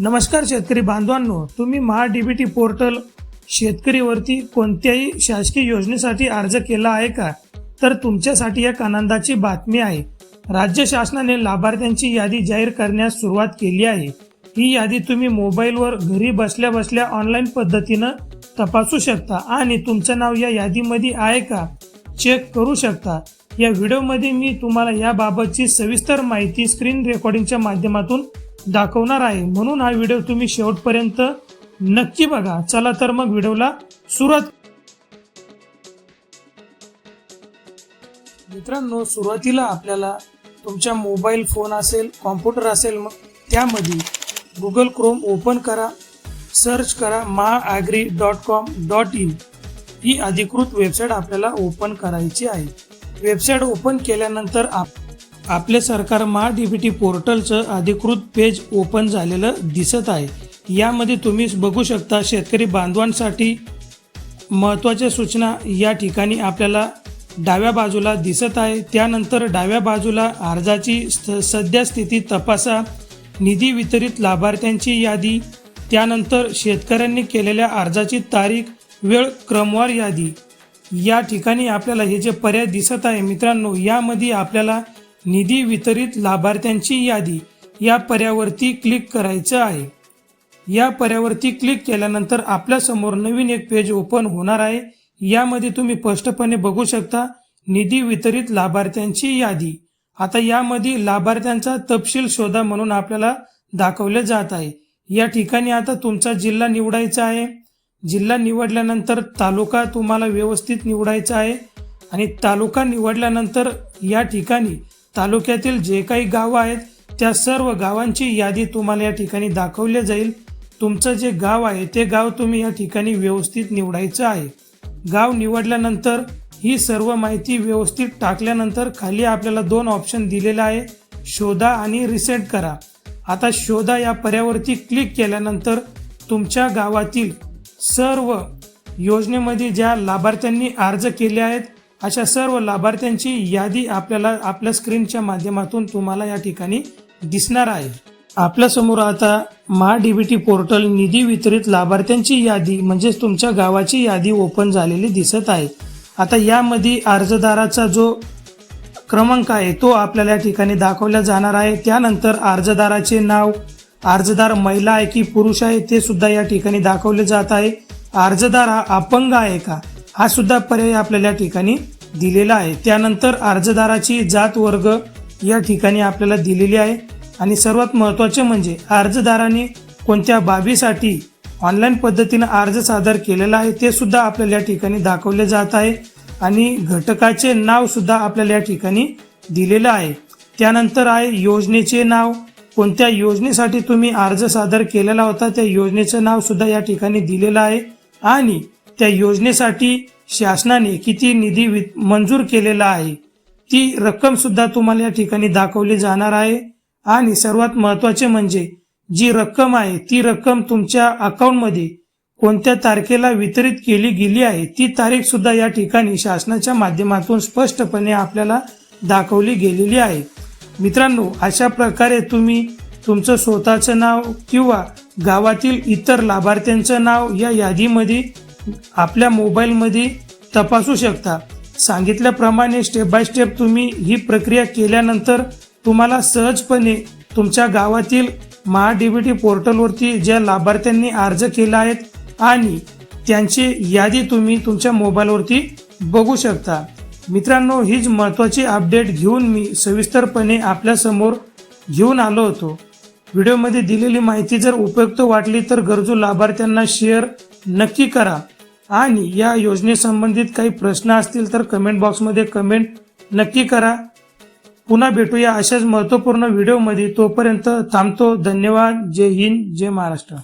नमस्कार शेतकरी बांधवांनो तुम्ही महा डीबीटी पोर्टल शेतकरीवरती कोणत्याही शासकीय योजनेसाठी अर्ज केला आहे का? तर तुमच्यासाठी एक आनंदाची बातमी आहे. राज्य शासनाने लाभार्थ्यांची यादी जाहीर करण्यास सुरुवात केली आहे. ही यादी तुम्ही मोबाईलवर घरी बसल्या बसल्या ऑनलाईन पद्धतीनं तपासू शकता आणि तुमचं नाव या यादीमध्ये आहे का? चेक करू शकता. या व्हिडिओमध्ये मी तुम्हाला याबाबतची सविस्तर माहिती स्क्रीन रेकॉर्डिंगच्या माध्यमातून दाखवणार आहे. म्हणून हा व्हिडिओ तुम्ही शेवटपर्यंत नक्की बघा. चला तर मग व्हिडिओला सुरुवात मित्रांनो सुरुवातीला आपल्याला तुमच्या मोबाईल फोन असेल कॉम्प्युटर असेल मग त्यामध्ये गुगल क्रोम ओपन करा सर्च करा Mahaagri dot com dot in. ही अधिकृत वेबसाईट आपल्याला ओपन करायची आहे. वेबसाईट ओपन केल्यानंतर आप आपले सरकार मा डी बी टी पोर्टलचं अधिकृत पेज ओपन झालेलं दिसत आहे. यामध्ये तुम्ही बघू शकता शेतकरी बांधवांसाठी महत्त्वाच्या सूचना या ठिकाणी आपल्याला डाव्या बाजूला दिसत आहे. त्यानंतर डाव्या बाजूला अर्जाची स- सध्या स्थिती तपासा. निधी वितरित लाभार्थ्यांची यादी. त्यानंतर शेतकऱ्यांनी केलेल्या अर्जाची तारीख वेळ क्रमवार यादी. या ठिकाणी आपल्याला हे जे पर्याय दिसत आहे मित्रांनो यामध्ये आपल्याला निधी वितरित लाभार्थ्यांची यादी या पर्यावरती क्लिक करायचं आहे. या पर्यावरती क्लिक केल्यानंतर आपल्यासमोर नवीन एक पेज ओपन होणार आहे. यामध्ये तुम्ही स्पष्टपणे बघू शकता निधी वितरित लाभार्थ्यांची यादी. आता यामध्ये लाभार्थ्यांचा तपशील शोधा म्हणून आपल्याला दाखवले जात आहे. या ठिकाणी आता तुमचा जिल्हा निवडायचा आहे. जिल्हा निवडल्यानंतर तालुका तुम्हाला व्यवस्थित निवडायचा आहे. आणि तालुका निवडल्यानंतर या ठिकाणी तालुक्यातील जे काही गावं आहेत त्या सर्व गावांची यादी तुम्हाला या ठिकाणी दाखवली जाईल. तुमचं जे गाव आहे ते गाव तुम्ही या ठिकाणी व्यवस्थित निवडायचं आहे. गाव निवडल्यानंतर ही सर्व माहिती व्यवस्थित टाकल्यानंतर खाली आपल्याला दोन ऑप्शन दिलेलं आहे. शोधा आणि रिसेट करा. आता शोधा या पर्यावरती क्लिक केल्यानंतर तुमच्या गावातील सर्व योजनेमध्ये ज्या लाभार्थ्यांनी अर्ज केले आहेत अशा सर्व लाभार्थ्यांची यादी आपल्याला आपल्या स्क्रीनच्या माध्यमातून तुम्हाला या ठिकाणी दिसणार आहे. आपल्यासमोर आता महा डीबीटी पोर्टल निधी वितरित लाभार्थ्यांची यादी म्हणजेच तुमच्या गावाची यादी ओपन झालेली दिसत आहे. आता यामध्ये अर्जदाराचा जो क्रमांक आहे तो आपल्याला या ठिकाणी दाखवला जाणार आहे. त्यानंतर अर्जदाराचे नाव अर्जदार महिला आहे की पुरुष आहे ते सुद्धा या ठिकाणी दाखवले जात आहे. अर्जदार हा अपंग आहे का? हा सुद्धा पर्याय आपल्याला या ठिकाणी दिलेला आहे. त्यानंतर अर्जदाराची जात वर्ग या ठिकाणी आपल्याला दिलेली आहे. आणि सर्वात महत्त्वाचे म्हणजे अर्जदाराने कोणत्या बाबीसाठी ऑनलाईन पद्धतीनं अर्ज सादर केलेला आहे ते सुद्धा आपल्याला या ठिकाणी दाखवले जात आहे. आणि घटकाचे नाव सुद्धा आपल्याला या ठिकाणी दिलेलं आहे. त्यानंतर आहे योजनेचे नाव. कोणत्या योजनेसाठी तुम्ही अर्ज सादर केलेला होता त्या योजनेचं नाव सुद्धा या ठिकाणी दिलेलं आहे. आणि त्या योजनेसाठी शासनाने किती निधी वि- मंजूर केलेला आहे ती रक्कम सुद्धा तुम्हाला या ठिकाणी दाखवली जाणार आहे. आणि सर्वात महत्त्वाचे म्हणजे जी रक्कम आहे ती रक्कम तुमच्या अकाउंटमध्ये कोणत्या तारखेला वितरित केली गेली आहे ती तारीख सुद्धा या ठिकाणी शासनाच्या माध्यमातून स्पष्टपणे आपल्याला दाखवली गेलेली आहे. मित्रांनो अशा प्रकारे तुम्ही तुमचं स्वतःचं नाव किंवा गावातील इतर लाभार्थ्यांचं नाव या यादीमध्ये आपल्या मोबाईलमध्ये तपासू शकता. सांगितल्याप्रमाणे स्टेप बाय स्टेप तुम्ही ही प्रक्रिया केल्यानंतर तुम्हाला सहजपणे तुमच्या गावातील महा डीबीटी पोर्टलवरती ज्या लाभार्थ्यांनी अर्ज केला आहेत आणि त्यांची यादी तुम्ही तुमच्या मोबाईलवरती बघू शकता. मित्रांनो हीच महत्त्वाची अपडेट घेऊन मी सविस्तरपणे आपल्यासमोर घेऊन आलो होतो. व्हिडिओमध्ये दिलेली माहिती जर उपयुक्त वाटली तर गरजू लाभार्थ्यांना शेअर नक्की करा. आणि या योजनेसंबंधित काही प्रश्न असतील तर कमेंट बॉक्समध्ये कमेंट नक्की करा. पुन्हा भेटूया अशाच महत्त्वपूर्ण व्हिडिओमध्ये तोपर्यंत थांबतो. धन्यवाद. जय हिंद. जय महाराष्ट्र.